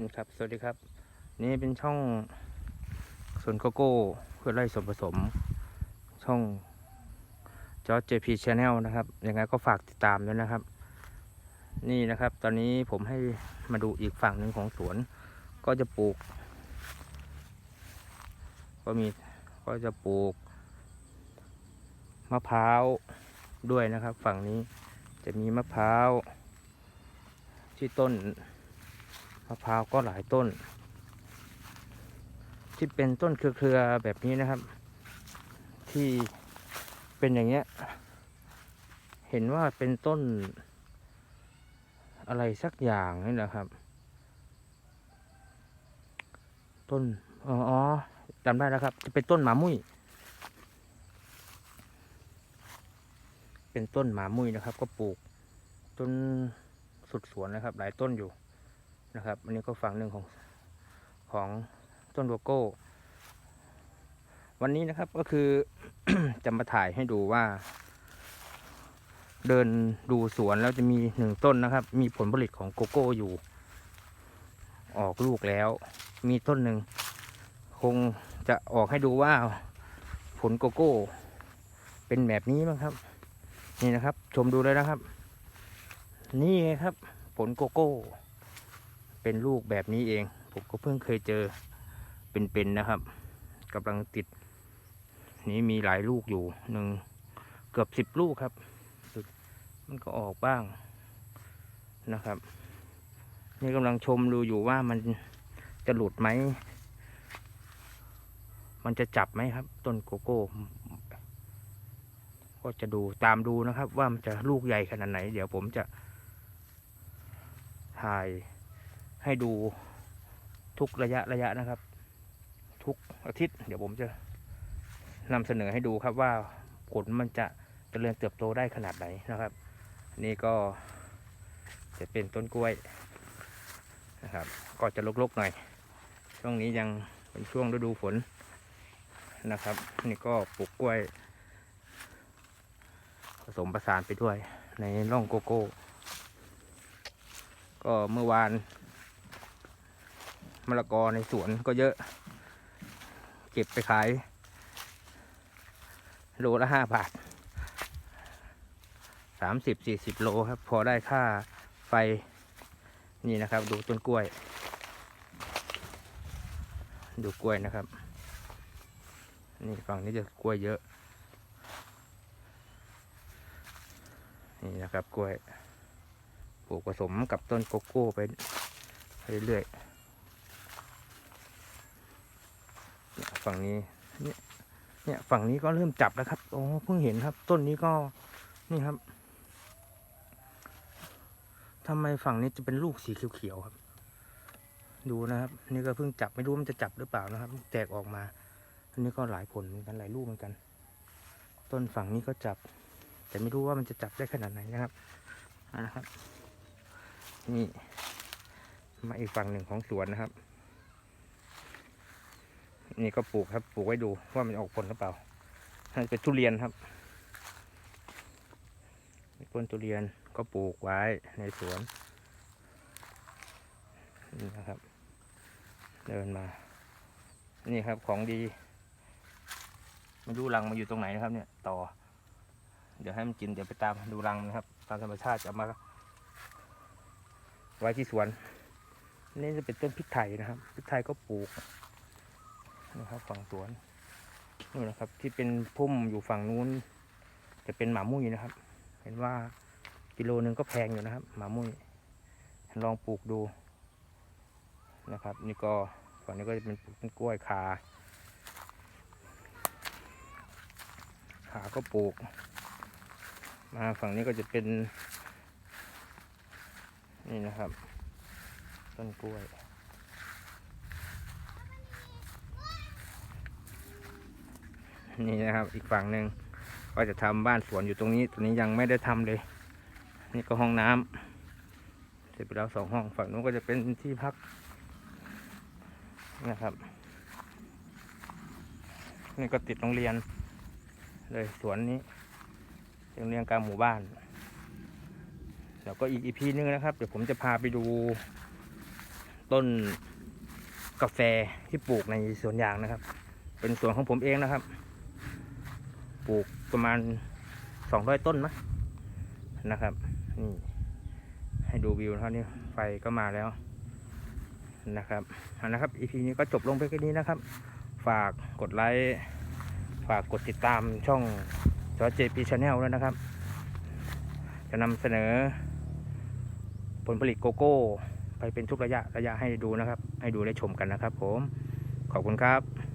นี่ครับ สวัสดีครับ นี่เป็นช่องสวนโกโก้เพื่อไล่ส่วนผสม ช่องจอร์จ JP Channel นะครับ ยังไงก็ฝากติดตามด้วยนะครับ นี่นะครับ ตอนนี้ผมให้มาดูอีกฝั่งหนึ่งของสวน ก็จะปลูก ก็มีก็จะปลูก มะพร้าวด้วยนะครับ ฝั่งนี้จะมีมะพร้าวที่ต้น มะพร้าวก็หลายต้น ที่เป็นต้นเครือๆแบบนี้นะครับ ที่เป็นอย่างเงี้ย เห็นว่าเป็นต้นอะไรสักอย่างนี่แหละครับ ต้นอ๋อจำได้แล้วครับ จะเป็นต้นหมามุ้ยเป็นต้นหมามุ้ยนะครับ ก็ปลูกจนสุดสวนนะครับ หลายต้นอยู่ นะครับ อันนี้ก็ฝั่งหนึ่งของของต้นโลโก้ วันนี้นะครับก็คือจะมาถ่ายให้ดูว่า เดินดูสวนแล้วจะมีหนึ่งต้นนะครับ มีผลผลิตของโกโก้อยู่ ออกลูกแล้ว มีต้นหนึ่งคงจะออกให้ดูว่าผลโกโก้ เป็นแบบนี้บ้างครับ นี่นะครับ ชมดูเลยนะครับ นี่ไงครับ ผลโกโก้ เป็นลูกแบบนี้เอง ผมก็เพิ่งเคยเจอเป็นๆนะครับกำลังติด นี้มีหลายลูกอยู่หนึ่งเกือบสิบลูกครับมันก็ออกบ้างนะครับ นี่กำลังชมดูอยู่ว่ามันจะหลุดไหม มันจะจับไหมครับ ต้นโกโก้ ก็จะดูตามดูนะครับ ว่ามันจะลูกใหญ่ขนาดไหน เดี๋ยวผมจะถ่าย ให้ดูทุกระยะระยะนะครับ ทุกอาทิตย์ เดี๋ยวผมจะนำเสนอให้ดูครับว่าผลมันจะเจริญเติบโตได้ขนาดไหนนะครับ นี่ก็จะเป็นต้นกล้วยนะครับ ก็จะลกๆหน่อย ช่วงนี้ยังเป็นช่วงฤดูฝนนะครับ นี่ก็ปลูกกล้วย ผสมประสานไปด้วยในร่องโกโก้ ก็เมื่อวาน มะละกอในสวนก็เยอะ เก็บไปขาย โลละห้าบาทสามสิบสี่สิบโลครับ พอได้ค่าไฟนี่นะครับ ดูต้นกล้วย ดูกล้วยนะครับ นี่ฝั่งนี้จะกล้วยเยอะ นี่นะครับกล้วยปลูกผสมกับต้นโกโก้ไปเรื่อยๆเนี่ย ฝั่งนี้เนี่ยเนี่ยฝั่งนี้ก็เริ่มจับแล้วครับโอ้เพิ่งเห็นครับ ต้นนี้ก็นี่ครับทำไมฝั่งนี้จะเป็นลูกสีเขียวๆครับ ดูนะครับ นี่ก็เพิ่งจับไม่รู้มันจะจับหรือเปล่านะครับ แตกออกมา อันนี้ก็หลายผลเหมือนกันหลายลูกเหมือนกัน ต้นฝั่งนี้ก็จับ แต่ไม่รู้ว่ามันจะจับได้ขนาดไหนนะครับนะครับ นี่มาอีกฝั่งหนึ่งของสวนนะครับ นี่ก็ปลูกครับ ปลูกไว้ดูว่ามันออกผลหรือเปล่าน่าจะเป็นทุเรียนครับต้นทุเรียนก็ปลูกไว้ในสวนนี่นะครับ เดินมา นี่ครับของดีไม่รู้รังมาอยู่ตรงไหนนะครับ เนี่ย ต่อ เดี๋ยวให้มันกินเดี๋ยวไปตามดูรังนะครับ ตามธรรมชาติจะมา ไว้ที่สวนนี่จะเป็นต้นพริกไทยนะครับพริกไทยก็ปลูก นะครับฝั่งสวนนู่นนะครับ ที่เป็นพุ่มอยู่ฝั่งนู้น จะเป็นหมามุ้ยนะครับ เห็นว่ากิโลหนึ่งก็แพงอยู่นะครับ หมามุ้ยลองปลูกดูนะครับ นี่ก็ฝั่งนี้ก็จะเป็นปลูกต้นกล้วยขาขาก็ปลูก มาฝั่งนี้ก็จะเป็น นี่นะครับ ต้นกล้วย นี่นะครับ อีกฝั่งหนึ่งก็จะทำบ้านสวนอยู่ตรงนี้ตรงนี้ยังไม่ได้ทำเลย นี่ก็ห้องน้ำเสร็จไปแล้วสองห้องฝั่งนู้นก็จะเป็นที่พักนะครับ นี่ก็ติดโรงเรียน เลยสวนนี้โรงเรียนกลางหมู่บ้านเดี๋ยวก็อีกอีพีนึงนะครับ เดี๋ยวผมจะพาไปดูต้นกาแฟที่ปลูกในสวนยางนะครับ เป็นสวนของผมเองนะครับ ปลูกประมาณสองร้อยต้นมั้งนะครับนี่ให้ดูวิวนะครับนี่ไฟก็มาแล้วนะครับเอานะครับ EP นี้ก็จบลงไปแค่นี้นะครับ ฝากกดไลค์ฝากกดติดตามช่องจอเจพีชาแนลด้วยนะครับ จะนำเสนอ ผลผลิตโกโก้ ไปเป็นทุกระยะระยะให้ดูนะครับ ให้ดูได้ชมกันนะครับผม ขอบคุณครับ